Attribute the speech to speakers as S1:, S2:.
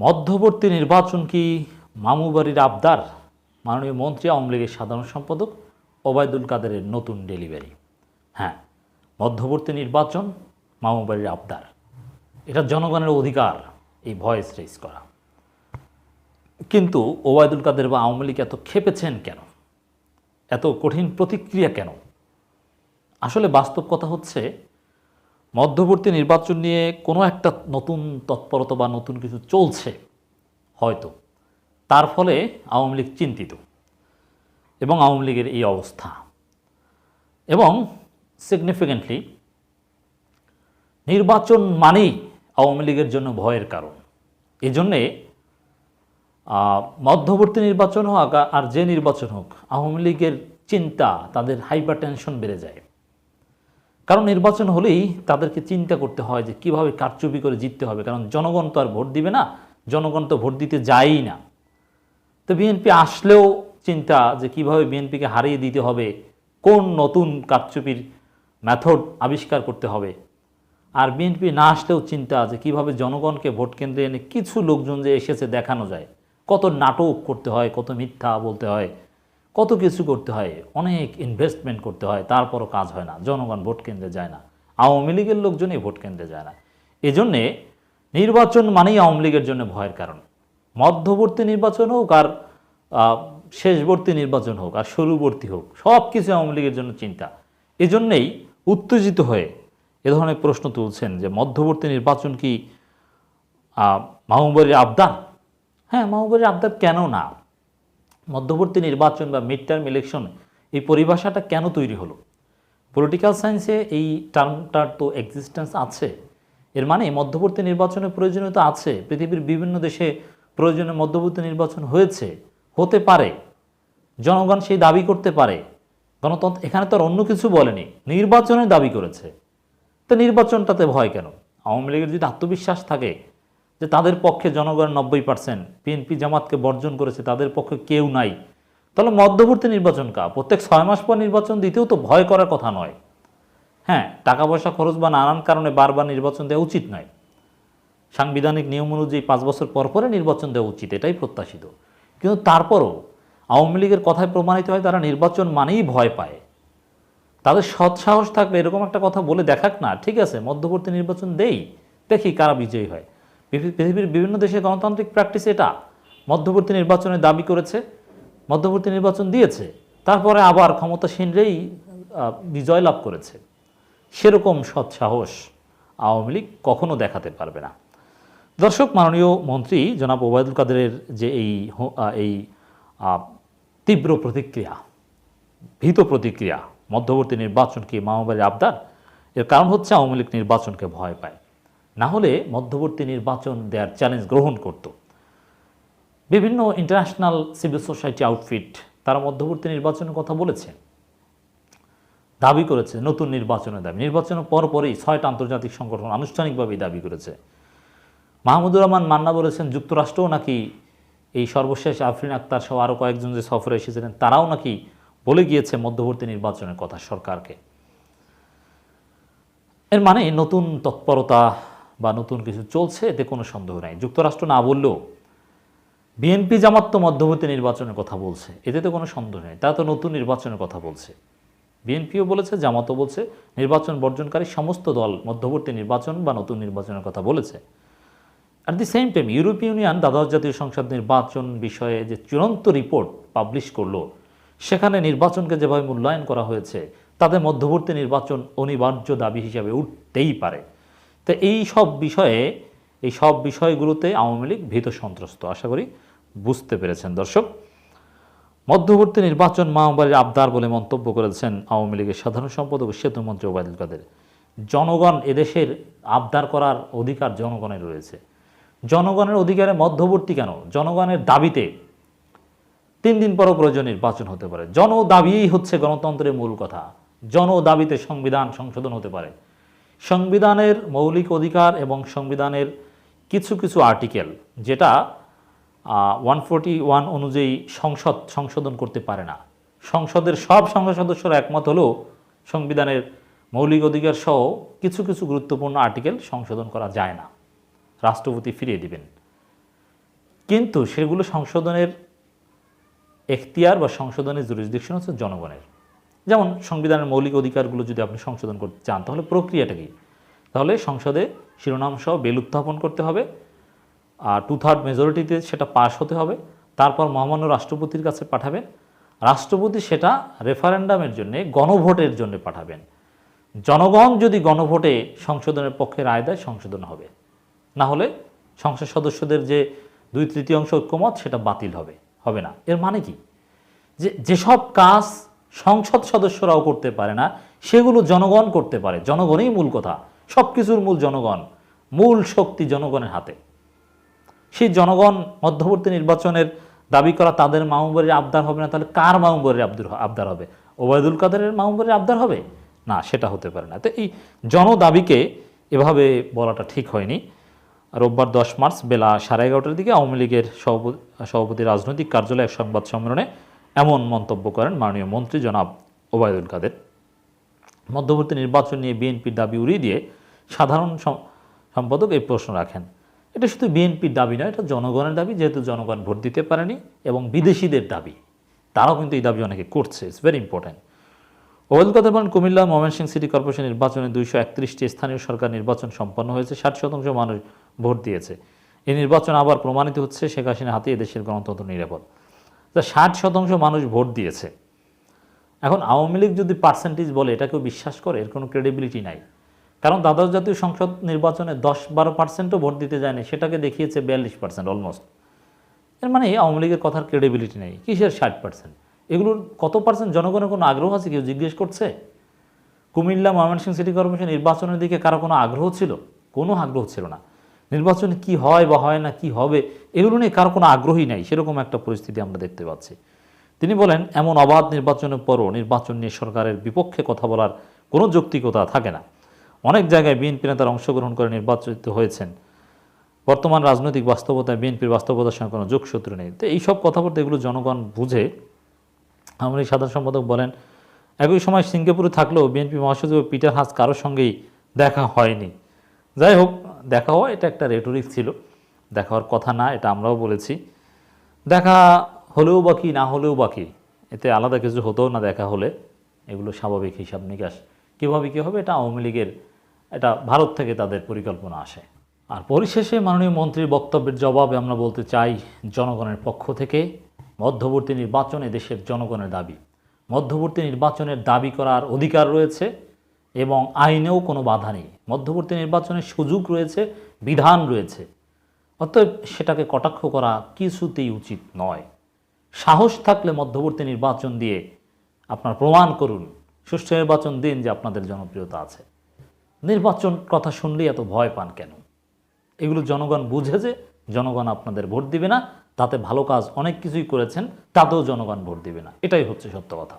S1: মধ্যবর্তী নির্বাচন কি মামুবাড়ির আবদার? মাননীয় মন্ত্রী, আওয়ামী লীগের সাধারণ সম্পাদক ওবায়দুল কাদেরের নতুন ডেলিভারি। হ্যাঁ মধ্যবর্তী নির্বাচন মামুবাড়ির আবদার। এটা জনগণের অধিকার, এই ভয়েস রেজ করা। কিন্তু ওবায়দুল কাদের বা আওয়ামী লীগ এত খেপেছেন কেন? এত কঠিন প্রতিক্রিয়া কেন? আসলে বাস্তব কথা হচ্ছে মধ্যবর্তী নির্বাচন নিয়ে কোনো একটা নতুন তৎপরতা বা নতুন কিছু চলছে, হয়তো। তার ফলে আওয়ামী লীগ চিন্তিত এবং আওয়ামী লীগের এই অবস্থা। এবং সিগনিফিক্যান্টলি নির্বাচন মানেই আওয়ামী লীগের জন্য ভয়ের কারণ। এই জন্যে মধ্যবর্তী নির্বাচন হোক আর- আর যে নির্বাচন হোক, আওয়ামী লীগের চিন্তা, তাদের হাইপার টেনশন বেড়ে যায়। কারণ নির্বাচন হলেই তাদেরকে চিন্তা করতে হয় যে কীভাবে কারচুপি করে জিততে হবে। কারণ জনগণ তো আর ভোট দিবে না, জনগণ তো ভোট দিতে যায়ই না। তো বিএনপি আসলেও চিন্তা যে কীভাবে বিএনপিকে হারিয়ে দিতে হবে, কোন নতুন কারচুপির মেথড আবিষ্কার করতে হবে। আর বিএনপি না আসলেও চিন্তা যে কীভাবে জনগণকে ভোট কেন্দ্রে এনে কিছু লোকজন যে এসেছে দেখানো যায়, কত নাটক করতে হয়, কত মিথ্যা বলতে হয়। কত কিছু করতে হয়, অনেক ইনভেস্টমেন্ট করতে হয়, তারপরও কাজ হয় না, জনগণ ভোট কেন্দ্রে যায় না, আওয়ামী লীগের লোকজনই ভোট কেন্দ্রে যায় না। এজন্যে নির্বাচন মানেই আওয়ামী লীগের জন্য ভয়ের কারণ। মধ্যবর্তী নির্বাচন হোক আর শেষবর্তী নির্বাচন হোক আর শুরুবর্তী হোক সব কিছু আওয়ামী লীগের জন্য চিন্তা। এজন্যেই উত্তেজিত হয়ে এ ধরনের প্রশ্ন তুলছেন যে মধ্যবর্তী নির্বাচন কি মাহবুবের আবদার? হ্যাঁ মাহবুবের আবদার কেন না? মধ্যবর্তী নির্বাচন বা মিড টার্ম ইলেকশন এই পরিভাষাটা কেন তৈরি হলো? পলিটিক্যাল সায়েন্সে এই টার্মটার তো এক্সিস্টেন্স আছে। এর মানে মধ্যবর্তী নির্বাচনের প্রয়োজনীয়তা আছে। পৃথিবীর বিভিন্ন দেশে প্রয়োজনে মধ্যবর্তী নির্বাচন হয়েছে, হতে পারে। জনগণ সেই দাবি করতে পারে। গণতন্ত্র এখানে তো আর অন্য কিছু বলেনি নির্বাচনের দাবি করেছে। তো নির্বাচনটাতে ভয় কেন? আওয়ামী লীগের যদি আত্মবিশ্বাস থাকে যে তাদের পক্ষে জনগণ নব্বই পার্সেন্ট বিএনপি জামাতকে বর্জন করেছে, তাদের পক্ষে কেউ নাই। তাহলে মধ্যবর্তী নির্বাচন কা প্রত্যেক ছয় মাস পর নির্বাচন দিতেও তো ভয় করার কথা নয়। হ্যাঁ টাকা পয়সা খরচ বা নানান কারণে বারবার নির্বাচন দেওয়া উচিত নয়। সাংবিধানিক নিয়ম অনুযায়ী পাঁচ বছর পর পরে নির্বাচন দেওয়া উচিত, এটাই প্রত্যাশিত। কিন্তু তারপরও আওয়ামী লীগের কথায় প্রমাণিত হয়, তারা নির্বাচন মানেই ভয় পায়। তাদের সৎসাহস থাকলে এরকম একটা কথা বলে দেখাক না, ঠিক আছে, মধ্যবর্তী নির্বাচন দেই, দেখি কারা বিজয়ী হয়। পৃথিবীর বিভিন্ন দেশে গণতান্ত্রিক প্র্যাকটিস এটা। মধ্যবর্তী নির্বাচনের দাবি করেছে, মধ্যবর্তী নির্বাচন দিয়েছে, তারপরে আবার ক্ষমতাসীনরাই বিজয় লাভ করেছে। সেরকম সৎসাহস আওয়ামী লীগ কখনো দেখাতে পারবে না। দর্শক, মাননীয় মন্ত্রী জনাব ওবায়দুল কাদেরের যে এই এই তীব্র প্রতিক্রিয়া, ভীত প্রতিক্রিয়া মধ্যবর্তী নির্বাচনকে মামাবাড়ির আবদার, এর কারণ হচ্ছে আওয়ামী লীগ নির্বাচনকে ভয় পায়। না হলে মধ্যবর্তী নির্বাচন দেওয়ার চ্যালেঞ্জ গ্রহণ করত। বিভিন্ন ইন্টারন্যাশনাল সিভিল সোসাইটি আউটফিট তারা মধ্যবর্তী নির্বাচনের কথা বলেছে। দাবি করেছে, নতুন নির্বাচনের দাবি। নির্বাচনের পরপরই ছয়টা আন্তর্জাতিক সংগঠন আনুষ্ঠানিকভাবেই দাবি করেছে। মাহমুদুর রহমান মান্না বলেছেন, যুক্তরাষ্ট্রও নাকি এই সর্বশেষ আফরিন আক্তার সহ আরও কয়েকজন যে সফরে এসেছিলেন, তারাও নাকি বলে গিয়েছে মধ্যবর্তী নির্বাচনের কথা সরকারকে। এর মানে নতুন তৎপরতা বা নতুন কিছু চলছে, এতে কোনো সন্দেহ নাই। যুক্তরাষ্ট্র না বললেও বিএনপি জামাত তো মধ্যবর্তী নির্বাচনের কথা বলছে, এতে তো কোনো সন্দেহ নেই। তারা তো নতুন নির্বাচনের কথা বলছে। বিএনপিও বলেছে, জামাতও বলছে, নির্বাচন বর্জনকারী সমস্ত দল মধ্যবর্তী নির্বাচন বা নতুন নির্বাচনের কথা বলেছে। অ্যাট দি সেম টাইম ইউরোপীয় ইউনিয়ন দ্বাদশ জাতীয় সংসদ নির্বাচন বিষয়ে যে চূড়ান্ত রিপোর্ট পাবলিশ করল, সেখানে নির্বাচনকে যেভাবে মূল্যায়ন করা হয়েছে তাদের মধ্যবর্তী নির্বাচন অনিবার্য দাবি হিসাবে উঠতেই পারে। তো এই সব বিষয়ে, এই সব বিষয়গুলোতে আওয়ামী লীগ ভীত সন্ত্রস্ত। আশা করি বুঝতে পেরেছেন দর্শক। মধ্যবর্তী নির্বাচন মাহবাড়ির আবদার বলে মন্তব্য করেছেন আওয়ামী লীগের সাধারণ সম্পাদক সেতুমন্ত্রী ওবায়দুল কাদের। জনগণ এদেশের আবদার করার অধিকার জনগণের রয়েছে। জনগণের অধিকারে মধ্যবর্তী কেন? জনগণের দাবিতে তিন দিন পরও প্রয়োজন নির্বাচন হতে পারে। জন দাবিই হচ্ছে গণতন্ত্রের মূল কথা। জন দাবিতে সংবিধান সংশোধন হতে পারে। সংবিধানের মৌলিক অধিকার এবং সংবিধানের কিছু কিছু আর্টিকেল, যেটা ওয়ান ফোরটি ওয়ান অনুযায়ী সংসদ সংশোধন করতে পারে না। সংসদের সব সংসদ সদস্যরা একমত হলেও সংবিধানের মৌলিক অধিকার সহ কিছু কিছু গুরুত্বপূর্ণ আর্টিকেল সংশোধন করা যায় না। রাষ্ট্রপতি ফিরিয়ে দিবেন। কিন্তু সেগুলো সংশোধনের এখতিয়ার বা সংশোধনের জুরিসডিকশন হচ্ছে জনগণের। যেমন সংবিধানের মৌলিক অধিকারগুলো যদি আপনি সংশোধন করতে চান, তাহলে প্রক্রিয়াটা কি? তাহলে সংসদে শিরোনাম সহ বিল উত্থাপন করতে হবে, আর টু থার্ড মেজরিটিতে সেটা পাশ হতে হবে, তারপর মহামান্য রাষ্ট্রপতির কাছে পাঠাবেন, রাষ্ট্রপতি সেটা রেফারেন্ডামের জন্য, গণভোটের জন্য পাঠাবেন। জনগণ যদি গণভোটে সংশোধনের পক্ষে রায় দেয়, সংশোধন হবে। না হলে সংসদ সদস্যদের যে দুই তৃতীয়াংশ ঐক্যমত, সেটা বাতিল হবে হবে না। এর মানে কি? যে, যেসব কাজ সংসদ সদস্যরাও করতে পারে না, সেগুলো জনগণ করতে পারে। জনগণই মূল কথা। সব কিছুর মূল জনগণ, মূল শক্তি জনগণের হাতে। সেই জনগণ মধ্যবর্তী নির্বাচনের দাবি করা তাদের মামুবাড়ির আবদার হবে না, তাহলে কার মামুবাড়ির আব্দুর আবদার হবে? ওবায়দুল কাদেরের মামুবাড়ির আবদার হবে? না, সেটা হতে পারে না। তো এই জনদাবিকে এভাবে বলাটা ঠিক হয়নি। রোববার দশ মার্চ বেলা সাড়ে এগারোটার দিকে আওয়ামী লীগের সভাপতি সভাপতি রাজনৈতিক কার্যালয়ে এক সংবাদ সম্মেলনে এমন মন্তব্য করেন মাননীয় মন্ত্রী জনাব ওবায়দুল কাদের। মধ্যবর্তী নির্বাচন নিয়ে বিএনপির দাবি উড়িয়ে দিয়ে সাধারণ সম্পাদক এই প্রশ্ন রাখেন। এটা শুধু বিএনপির দাবি নয়, এটা জনগণের দাবি, যেহেতু জনগণ ভোট দিতে পারেনি এবং বিদেশিদের দাবি। তারাও কিন্তু এই দাবি অনেকে করছে it's very important well Kader বলেন, কুমিল্লা ময়মনসিংহ সিটি কর্পোরেশন নির্বাচনে দুইশো একত্রিশটি স্থানীয় সরকার নির্বাচন সম্পন্ন হয়েছে, ষাট শতাংশ মানুষ ভোট দিয়েছে। এই নির্বাচন আবার প্রমাণিত হচ্ছে শেখ হাসিনা হাতে এদেশের গণতন্ত্র নিরাপদ। তা ষাট শতাংশ মানুষ ভোট দিয়েছে। এখন আওয়ামী লীগ যদি পার্সেন্টেজ বলে এটা কেউ বিশ্বাস করে, এর কোনো ক্রেডিবিলিটি নাই। কারণ দ্বাদশ জাতীয় সংসদ নির্বাচনে দশ বারো পার্সেন্টও ভোট দিতে যায়নি, সেটাকে দেখিয়েছে বিয়াল্লিশ পার্সেন্ট অলমোস্ট এর মানে আওয়ামী লীগের কথার ক্রেডিবিলিটি নেই। কিসের ষাট পার্সেন্ট এগুলোর কত পার্সেন্ট জনগণের কোনো আগ্রহ আছে? কেউ জিজ্ঞেস করছে? কুমিল্লা ময়মনসিংহ সিটি কর্পোরেশন নির্বাচনের দিকে কারও কোনো আগ্রহ ছিল? কোনো আগ্রহ ছিল না। নির্বাচনে কি হয় বা হয় না, কি হবে, এগুলো নিয়ে কারও কোনো আগ্রহই নাই। সেরকম একটা পরিস্থিতি আমরা দেখতে পাচ্ছি। তিনি বলেন, এমন অবাধ নির্বাচনের পরও নির্বাচন নিয়ে সরকারের বিপক্ষে কথা বলার কোনো যৌক্তিকতা থাকে না। অনেক জায়গায় বিএনপি নেতারা অংশগ্রহণ করে নির্বাচিত হয়েছেন। বর্তমান রাজনৈতিক বাস্তবতায় বিএনপির বাস্তবতার সঙ্গে কোনো যোগসূত্র নেই। তো এইসব কথাবার্তা এগুলো জনগণ বুঝে আওয়ামী লীগ সাধারণ সম্পাদক বলেন, একই সময় সিঙ্গাপুরে থাকলেও বিএনপি মহাসচিব পিটার হাস কারোর সঙ্গেই দেখা হয়নি। যাই হোক দেখা হওয়া, এটা একটা রেটরিক ছিল। দেখা হওয়ার কথা না, এটা আমরাও বলেছি। দেখা হলেও বাকি না হলেও বাকি এতে আলাদা কিছু হতেও না দেখা হলে, এগুলো স্বাভাবিক হিসাব নিকাশ। কীভাবে কী হবে, এটা আওয়ামী লীগের এটা ভারত থেকে তাদের পরিকল্পনা আসে। আর পরিশেষে মাননীয় মন্ত্রীর বক্তব্যের জবাবে আমরা বলতে চাই, জনগণের পক্ষ থেকে মধ্যবর্তী নির্বাচনে দেশের জনগণের দাবি। মধ্যবর্তী নির্বাচনের দাবি করার অধিকার রয়েছে এবং আইনেও কোনো বাধা নেই। মধ্যবর্তী নির্বাচনের সুযোগ রয়েছে, বিধান রয়েছে। অতএব সেটাকে কটাক্ষ করা কিছুতেই উচিত নয়। সাহস থাকলে মধ্যবর্তী নির্বাচন দিয়ে আপনার প্রমাণ করুন, সুষ্ঠু নির্বাচন দিন যে আপনাদের জনপ্রিয়তা আছে। নির্বাচন কথা শুনলেই এত ভয় পান কেন? এগুলো জনগণ বুঝে যে জনগণ আপনাদের ভোট দিবে না, তাতে ভালো কাজ অনেক কিছুই করেছেন, তাতেও জনগণ ভোট দিবে না। এটাই হচ্ছে সত্য কথা।